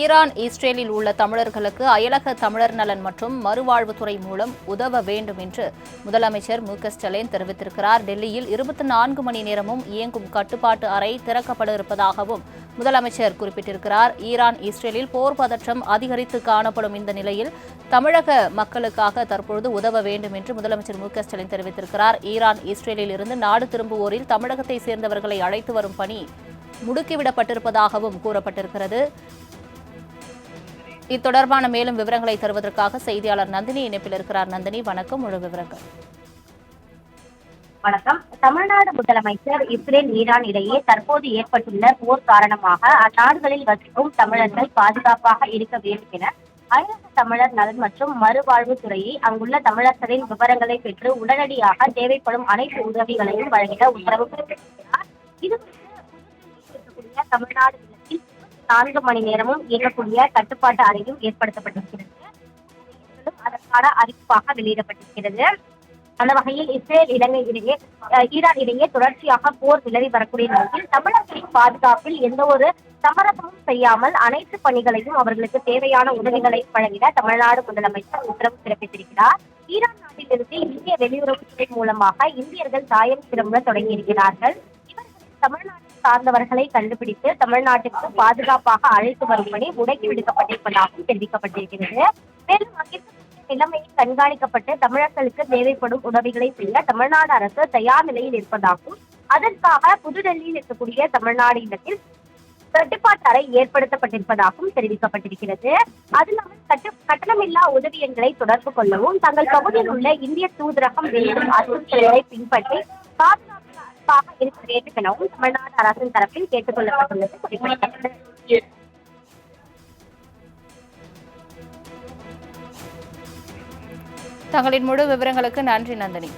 Iran இஸ்ரேலில் உள்ள தமிழர்களுக்கு அயலக தமிழர் நலன் மற்றும் மறுவாழ்வுத்துறை மூலம் உதவ வேண்டும் என்று முதலமைச்சர் மு ஸ்டாலின் தெரிவித்திருக்கிறார். டெல்லியில் இருபத்தி நான்கு மணி நேரமும் இயங்கும் கட்டுப்பாட்டு அறை திறக்கப்பட இருப்பதாகவும் முதலமைச்சர் குறிப்பிட்டிருக்கிறார். ஈரான் இஸ்ரேலில் போர் பதற்றம் அதிகரித்து காணப்படும் இந்த நிலையில் தமிழக மக்களுக்காக தற்பொழுது உதவ வேண்டும் என்று முதலமைச்சர் மு ஸ்டாலின் தெரிவித்திருக்கிறார். ஈரான் இஸ்ரேலில் இருந்து நாடு திரும்புவோரில் தமிழகத்தை சேர்ந்தவர்களை அழைத்து வரும் பணி முடுக்கிவிடப்பட்டிருப்பதாகவும் கூறப்பட்டிருக்கிறது. இத்தொடர்பான மேலும் விவரங்களை தருவதற்காக செய்தியாளர் நந்தினி இணைப்பில் இருக்கிறார். நந்தினி வணக்கம். முழு விவரங்கள். வணக்கம். தமிழ்நாடு முதலமைச்சர் இஸ்ரேல் ஈரான் இடையே தற்போது ஏற்பட்டுள்ள போர் காரணமாக அந்நாடுகளில் வசிக்கும் தமிழர்கள் பாதுகாப்பாக இருக்க வேண்டும் என அயலக தமிழர் நலன் மற்றும் மறுவாழ்வு துறையை அங்குள்ள தமிழர்களின் விவரங்களை பெற்று உடனடியாக தேவைப்படும் அனைத்து உதவிகளையும் வழங்கிட உத்தரவு பிறப்பித்துள்ளார் இது தமிழ்நாடு நான்கு மணி நேரமும் இயங்கக்கூடிய கட்டுப்பாட்டு அறையும் ஏற்படுத்தப்பட்டிருக்கிறது. அதற்கான அறிவிப்பாக வெளியிடப்பட்டிருக்கிறது. அந்த வகையில் இஸ்ரேல் இலங்கை இடையே ஈரான் இடையே தொடர்ச்சியாக போர் நிலவி வரக்கூடிய நிலையில் தமிழர்களின் பாதுகாப்பில் எந்த ஒரு சமரசமும் செய்யாமல் அனைத்து பணிகளையும் அவர்களுக்கு தேவையான உதவிகளை வழங்கிட தமிழ்நாடு முதலமைச்சர் உத்தரவு பிறப்பித்திருக்கிறார். ஈரான் நாட்டிலிருந்து இந்திய வெளியுறவுத்துறை மூலமாக இந்தியர்கள் தாயம் திரும்ப தொடங்கியிருக்கிறார்கள். இவர்கள் தமிழ்நாடு சார்ந்தவர்களை கண்டுபிடித்து தமிழ்நாட்டிற்கு பாதுகாப்பாக அழைத்து வரும்படி முடக்கி விடுக்கப்பட்டிருப்பதாகவும் தெரிவிக்கப்பட்டிருக்கிறது. மேலும் அங்கிருக்கக்கூடிய நிலைமையை கண்காணிக்கப்பட்டு தமிழர்களுக்கு தேவைப்படும் உதவிகளை செய்ய தமிழ்நாடு அரசு தயார் நிலையில் இருப்பதாகவும் அதற்காக புதுடெல்லியில் இருக்கக்கூடிய தமிழ்நாடு இல்லத்தில் கட்டுப்பாட்டு அறை ஏற்படுத்தப்பட்டிருப்பதாகவும் தெரிவிக்கப்பட்டிருக்கிறது. அது இல்லாமல் கட்டு கட்டணமில்லா உதவி எண்களை தொடர்பு கொள்ளவும் தங்கள் பகுதியில் உள்ள இந்திய தூதரகம் வெளியிடும் அறிவுறுத்தல்களை பின்பற்றி பாதுகாப்பு இருக்க வேண்டும் எனவும் தமிழ்நாடு அரசின் தரப்பில் கேட்டுக் கொள்ளப்பட்டுள்ளது குறிப்பிடத்தக்கது தங்களின் முழு விவரங்களுக்கு நன்றி நந்தினி.